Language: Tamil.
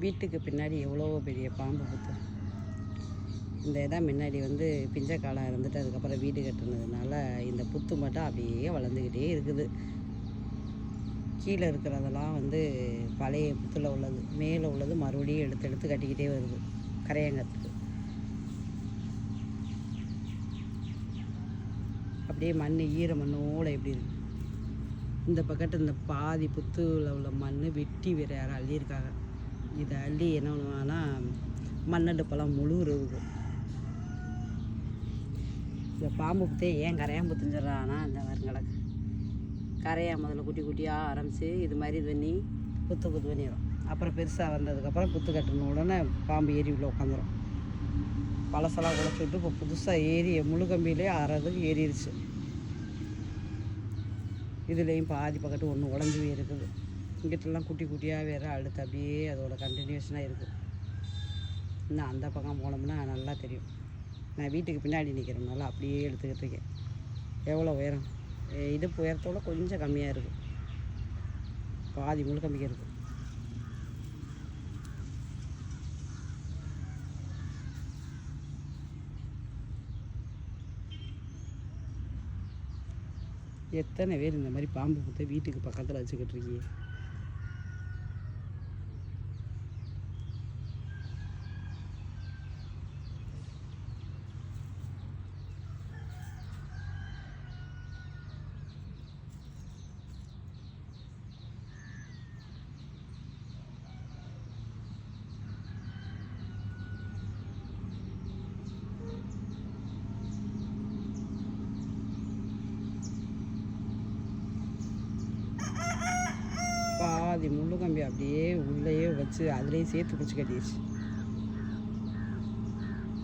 வீட்டுக்கு பின்னாடி எவ்வளோ பெரிய பாம்பு புத்து இந்த இதான் முன்னாடி வந்து பிஞ்சக்காலம் இருந்துட்டு அதுக்கப்புறம் வீடு கட்டுனதுனால இந்த புத்து மட்டும் அப்படியே வளர்ந்துக்கிட்டே இருக்குது. கீழே இருக்கிறதெல்லாம் வந்து பழைய புத்தில் உள்ளது. மேலே உள்ளது மறுபடியும் எடுத்து எடுத்து கட்டிக்கிட்டே வருது. கரையாங்கத்துக்கு. அப்படியே மண் ஈர மண்ணோட எப்படி இருக்கு. இந்த பக்கத்து இந்த பாதி புத்துல உள்ள மண் வெட்டி வேறு யாரும் அள்ளியிருக்காங்க. இதை அள்ளி என்ன பண்ணுவாங்கன்னா மண்ணடுப்பெல்லாம் முழு இருக்கும் இந்த பாம்பு புத்தே ஏன் கரையான் புத்துன்னு இந்த வருங்களுக்கு கரையான் முதல்ல குட்டி குட்டியாக ஆரம்பித்து இது மாதிரி இது பண்ணி புத்து புத்து பண்ணிடும் அப்புறம் பெருசாக வந்ததுக்கப்புறம் புத்து கட்டின உடனே பாம்பு ஏறி உள்ளே உட்காந்துரும் பழசெல்லாம் உழைச்சி விட்டு இப்போ புதுசாக ஏறி முழு கம்பியிலே ஆறதுக்கு ஏறிடுச்சு இதுலேயும் பாதி பக்கத்து ஒன்று உடஞ்சி இருக்குது இங்கிட்டலாம் குட்டி குட்டியாக வேறு அடுத்து அப்படியே அதோட கண்டினியூஷனாக இருக்குது இன்னும் அந்த பக்கம் போனோம்னா நல்லா தெரியும். நான் வீட்டுக்கு பின்னாடி நிற்கிறனால அப்படியே எடுத்துக்கிட்டு இருக்கேன். எவ்வளோ உயரம்? இது உயரத்தோட கொஞ்சம் கம்மியாக இருக்குது பாதி முழு மிக இருக்குது எத்தனை பேர் இந்த மாதிரி பாம்பு புத்தை வீட்டுக்கு பக்கத்தில் வச்சுக்கிட்டு இருக்கீங்க பாதி முள்ளு கம்பி அப்படியே உள்ளேயே வச்சு அதுலேயே சேர்த்து பிடிச்சி கட்டிடுச்சு